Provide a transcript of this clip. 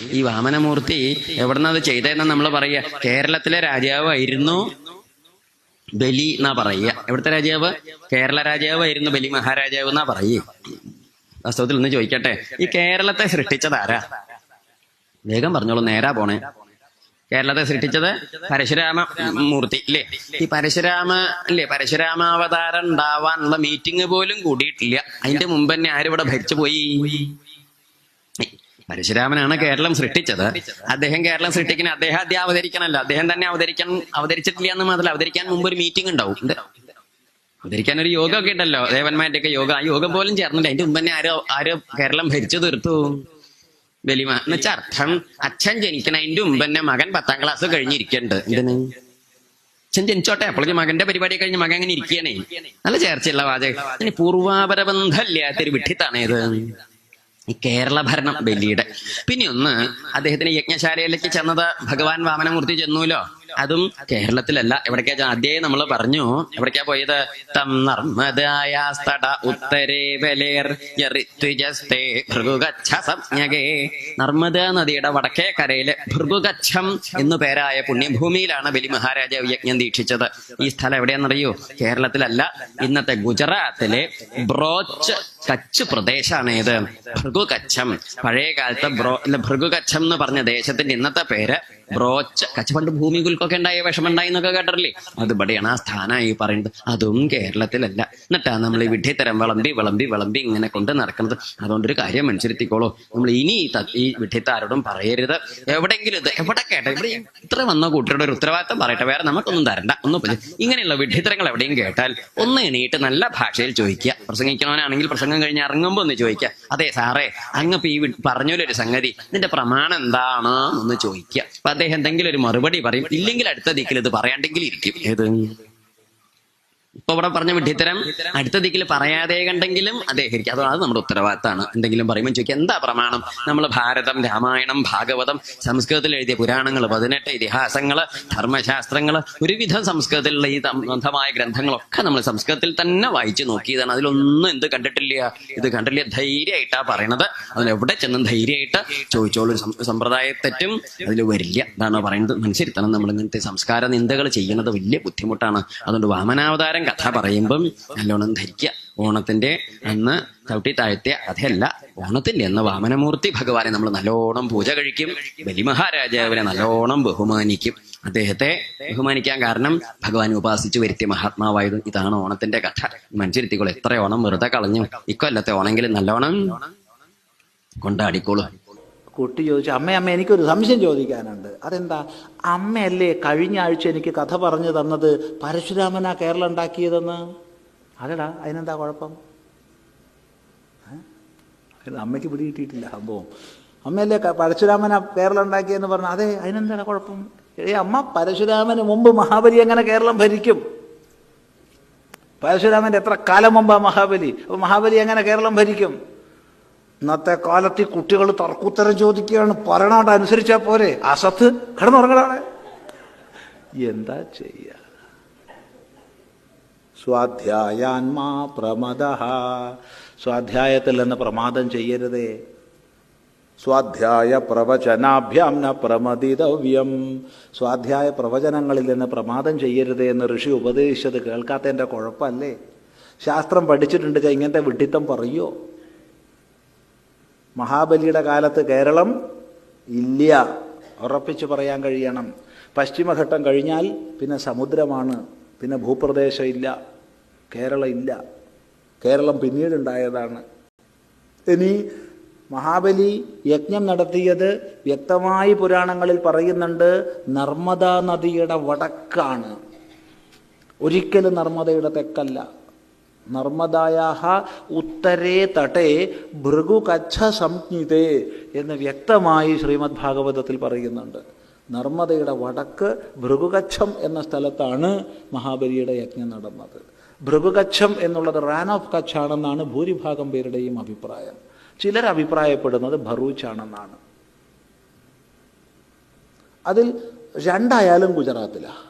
ഈ വാമനമൂർത്തി എവിടുന്ന അത് ചെയ്തതെന്ന് നമ്മൾ പറയുക. കേരളത്തിലെ രാജാവായിരുന്നു ബലി എന്നാ പറയുക. എവിടുത്തെ രാജാവ്? കേരള രാജാവായിരുന്നു ബലി മഹാരാജാവ് എന്നാ പറയുക. വാസ്തവത്തിൽ ഒന്ന് ചോദിക്കട്ടെ. ഈ കേരളത്തെ സൃഷ്ടിച്ചത് ആരാ? വേഗം പറഞ്ഞോളൂ നേരാ പോണേ. കേരളത്തെ സൃഷ്ടിച്ചത് പരശുരാമ മൂർത്തി ഇല്ലേ? ഈ പരശുരാമ ഇല്ലേ? പരശുരാമാവതാരം ഉണ്ടാവാനുള്ള മീറ്റിംഗ് പോലും കൂടിയിട്ടില്ല. അതിന്റെ മുമ്പ് തന്നെ ആരിവിടെ ഭരിച്ചു പോയി പരശുരാമനാണ് കേരളം സൃഷ്ടിച്ചത്. അദ്ദേഹം കേരളം സൃഷ്ടിക്കുന്ന അദ്ദേഹം അദ്ദേഹം അവതരിക്കണല്ലോ. അദ്ദേഹം തന്നെ അവതരിക്കാൻ അവതരിച്ചിട്ടില്ല എന്ന് മാത്രമല്ല അവതരിക്കാൻ മുമ്പ് ഒരു മീറ്റിംഗ് ഉണ്ടാവും. ഉണ്ട്. അവതരിക്കാൻ ഒരു യോഗ ഒക്കെ ഉണ്ടല്ലോ. ദേവന്മാരുടെ ഒക്കെ യോഗ. ആ യോഗം പോലും ചേർന്നില്ല. അതിന്റെ മുമ്പ് തന്നെ ആരോ ആരോ കേരളം ഭരിച്ചു തീർത്തു. വലിമ എന്നുവെച്ചാൽ അർത്ഥം അച്ഛൻ ജനിക്കണതിന്റെ മുമ്പ് തന്നെ മകൻ പത്താം ക്ലാസ് കഴിഞ്ഞിരിക്കണ്ട് എന്തിന്? അച്ഛൻ ജനിച്ചോട്ടെ. അപ്പോൾ മകന്റെ പരിപാടി കഴിഞ്ഞ് മകൻ അങ്ങനെ ഇരിക്കണേ നല്ല ചേർച്ചയുള്ള വാചകം. പൂർവാപരബന്ധമില്ലാത്തൊരു ഈ കേരള ഭരണം ബലിയുടെ. പിന്നെ ഒന്ന് അദ്ദേഹത്തിന് യജ്ഞശാലയിലേക്ക് ചെന്നത് ഭഗവാൻ വാമനമൂർത്തി ചെന്നുല്ലോ അതും കേരളത്തിലല്ല. എവിടേക്കാ ആദ്യമേ നമ്മൾ പറഞ്ഞു എവിടേക്കാ പോയത്? തം നർമ്മദായാസ്തട ഉത്തരേ ബലേർ യറിത്വിജസ്തേ ഭൃഗുഗച്ഛ സംജ്ഞകേ. നർമ്മദ നദിയുടെ വടക്കേ കരയിലെ ഭൃഗുഗച്ഛം എന്നു പേരായ പുണ്യഭൂമിയിലാണ് ബലി മഹാരാജാവ് യജ്ഞം ദീക്ഷിച്ചത്. ഈ സ്ഥലം എവിടെയാണെന്നറിയോ? കേരളത്തിലല്ല. ഇന്നത്തെ ഗുജറാത്തിലെ ബ്രോച്ച് കച്ച് പ്രദേശമാണ് ഏത് ഭൃഗുകച്ഛം പഴയ കാലത്ത് ബ്രോ ഭൃഗുകച്ഛം എന്ന് പറഞ്ഞ ദേശത്തിന്റെ ഇന്നത്തെ പേര് ബ്രോച്ച്. കച്ച് പണ്ട് ഭൂമി കുൽക്കൊക്കെ ഉണ്ടായ വിഷമുണ്ടായി എന്നൊക്കെ കേട്ടറില്ലേ അത് ഇവിടെയാണ് ആ സ്ഥാനമായി പറയുന്നത്. അതും കേരളത്തിലല്ല. എന്നിട്ടാ നമ്മൾ ഈ വിഡ്ഢിത്തരം വിളമ്പി വിളമ്പി വിളമ്പി ഇങ്ങനെ കൊണ്ട് നടക്കുന്നത്. അതുകൊണ്ട് ഒരു കാര്യം മനസ്സിലെത്തിക്കോളൂ നമ്മൾ ഇനി ഈ വിഡ്ഢിത്താരോടും പറയരുത്. എവിടെയെങ്കിലും ഇത് എവിടെ കേട്ടോ? ഇവിടെ ഇത്ര വന്ന കൂട്ടരുടെ ഒരു ഉത്തരവാദിത്തം പറയട്ടെ. വേറെ നമുക്കൊന്നും തരണ്ട. ഒന്നും. ഇങ്ങനെയുള്ള വിഡ്ഢിത്തരങ്ങൾ എവിടെയും കേട്ടാൽ ഒന്ന് എണീറ്റ് നല്ല ഭാഷയിൽ ചോദിക്കുക. പ്രസംഗിക്കണവനാണെങ്കിൽ പ്രസംഗം കഴിഞ്ഞ് ഇറങ്ങുമ്പോൾ ഒന്ന് ചോദിക്കുക അതെ സാറേ അങ്ങ് ഈ പറഞ്ഞൊരു സംഗതി ഇതിന്റെ പ്രമാണം എന്താണ് എന്ന് ചോദിക്കുക അപ്പൊ അദ്ദേഹം എന്തെങ്കിലും ഒരു മറുപടി പറയും. ഇല്ലെങ്കിൽ അടുത്ത ദിക്കിൽ ഇത് പറയാണ്ടെങ്കിൽ ഇരിക്കും. ഏത്? ഇപ്പൊ ഇവിടെ പറഞ്ഞ വിഡ്ഢിത്തരം അടുത്ത ദിക്കിൽ പറയാതെ കണ്ടെങ്കിലും അദ്ദേഹം അത് അത് നമ്മുടെ ഉത്തരവാദിത്തമാണ് എന്തെങ്കിലും പറയുമ്പോൾ ചോദിക്കുക എന്താ പ്രമാണം? നമ്മൾ ഭാരതം രാമായണം ഭാഗവതം സംസ്കൃതത്തിൽ എഴുതിയ പുരാണങ്ങൾ പതിനെട്ട് ഇതിഹാസങ്ങൾ ധർമ്മശാസ്ത്രങ്ങൾ ഒരുവിധം സംസ്കൃതത്തിലുള്ള ഈ സംബന്ധമായ ഗ്രന്ഥങ്ങളൊക്കെ നമ്മൾ സംസ്കൃതത്തിൽ തന്നെ വായിച്ചു നോക്കിയതാണ്. അതിലൊന്നും എന്ത് കണ്ടിട്ടില്ല. ഇത് കണ്ടില്ല ധൈര്യമായിട്ടാ പറയണത്. അതിൽ എവിടെ ചെന്നും ധൈര്യമായിട്ട് ചോദിച്ചോളൂ. സമ്പ്രദായ തെറ്റും അതിൽ വരില്ല. എന്താണോ പറയുന്നത്. മനസ്സിരുത്തണം നമ്മൾ ഇങ്ങനത്തെ സംസ്കാര നിന്ദകൾ ചെയ്യുന്നത് വലിയ ബുദ്ധിമുട്ടാണ്. അതുകൊണ്ട് വാമനാവതാരം കഥ പറയുമ്പം നല്ലോണം ധരിക്കുക. ഓണത്തിന്റെ അന്ന് ചവിട്ടി താഴ്ത്തിയ കഥയല്ല ഓണത്തിന്റെ അന്ന് വാമനമൂർത്തി ഭഗവാനെ നമ്മൾ നല്ലോണം പൂജ കഴിക്കും. ബലിമഹാരാജാവിനെ നല്ലോണം ബഹുമാനിക്കും. അദ്ദേഹത്തെ ബഹുമാനിക്കാൻ കാരണം ഭഗവാൻ ഉപാസിച്ചു വരുത്തിയ മഹാത്മാവായത് ഇതാണ് ഓണത്തിന്റെ കഥ. മനസ്സിരുത്തിക്കോളൂ എത്ര ഓണം വെറുതെ കളഞ്ഞു. ഇക്കൊല്ലത്തെ ഓണെങ്കിലും നല്ലോണം കൊണ്ടാടിക്കോളൂ. കുട്ടി ചോദിച്ചു അമ്മ അമ്മ എനിക്കൊരു സംശയം ചോദിക്കാനുണ്ട്. അതെന്താ? അമ്മയല്ലേ കഴിഞ്ഞ ആഴ്ച എനിക്ക് കഥ പറഞ്ഞു തന്നത് പരശുരാമനാ കേരളം ഉണ്ടാക്കിയതെന്ന്. അതെടാ അതിനെന്താ കുഴപ്പം? അമ്മയ്ക്ക് പിടി കിട്ടിയിട്ടില്ല സംഭവം. അമ്മയല്ലേ പരശുരാമനാ കേരളം ഉണ്ടാക്കിയെന്ന് പറഞ്ഞു അതെ അതിനെന്താ കുഴപ്പം? ഏ അമ്മ പരശുരാമന് മുമ്പ് മഹാബലി എങ്ങനെ കേരളം ഭരിക്കും? പരശുരാമന്റെ എത്ര കാലം മുമ്പാ മഹാബലി? അപ്പോൾ മഹാബലി എങ്ങനെ കേരളം ഭരിക്കും? ഇന്നത്തെ കാലത്ത് ഈ കുട്ടികൾ തർക്കുത്തരം ചോദിക്കുകയാണ്. പറയണോണ്ട് അനുസരിച്ചാ പോരെ. അസത്ത് കിടന്നുറങ്ങലാണ്. എന്താ ചെയ്യ? സ്വാധ്യായാൻമാ പ്രമദ. സ്വാധ്യായത്തിൽ നിന്ന് പ്രമാദം ചെയ്യരുതേ. സ്വാധ്യായ പ്രവചനാഭ്യാം ന പ്രമദിതവ്യം. സ്വാധ്യായ പ്രവചനങ്ങളിൽ നിന്ന് പ്രമാദം ചെയ്യരുതേ എന്ന് ഋഷി ഉപദേശിച്ചത് കേൾക്കാത്തതിന്റെ കുഴപ്പമല്ലേ? ശാസ്ത്രം പഠിച്ചിട്ടുണ്ട് ഇങ്ങനത്തെ വിഡിത്തം പറയോ? മഹാബലിയുടെ കാലത്ത് കേരളം ഇല്ല. ഉറപ്പിച്ച് പറയാൻ കഴിയണം. പശ്ചിമഘട്ടം കഴിഞ്ഞാൽ പിന്നെ സമുദ്രമാണ് പിന്നെ ഭൂപ്രദേശം ഇല്ല കേരളം ഇല്ല. കേരളം പിന്നീടുണ്ടായതാണ്. ഇനി മഹാബലി യജ്ഞം നടത്തിയത് വ്യക്തമായി പുരാണങ്ങളിൽ പറയുന്നുണ്ട് നർമ്മദാ നദിയുടെ വടക്കാണ്. ഒരിക്കലും നർമ്മദയുടെ തെക്കല്ല. നർമ്മദായാഹ ഉത്തരേ തട്ടേ ഭൃഗുകച്ഛ സംജ്ഞിതേ എന്ന് വ്യക്തമായി ശ്രീമദ് ഭാഗവതത്തിൽ പറയുന്നുണ്ട്. നർമ്മദയുടെ വടക്ക് ഭൃഗുകച്ഛം എന്ന സ്ഥലത്താണ് മഹാബലിയുടെ യജ്ഞം നടന്നത്. ഭൃഗുകച്ഛം എന്നുള്ളത് റാൻ ഓഫ് കച്ച് ആണെന്നാണ് ഭൂരിഭാഗം പേരുടെയും അഭിപ്രായം. ചിലർ അഭിപ്രായപ്പെടുന്നത് ഭറൂച്ചാണെന്നാണ് അതിൽ രണ്ടായാലും ഗുജറാത്തിലാണ്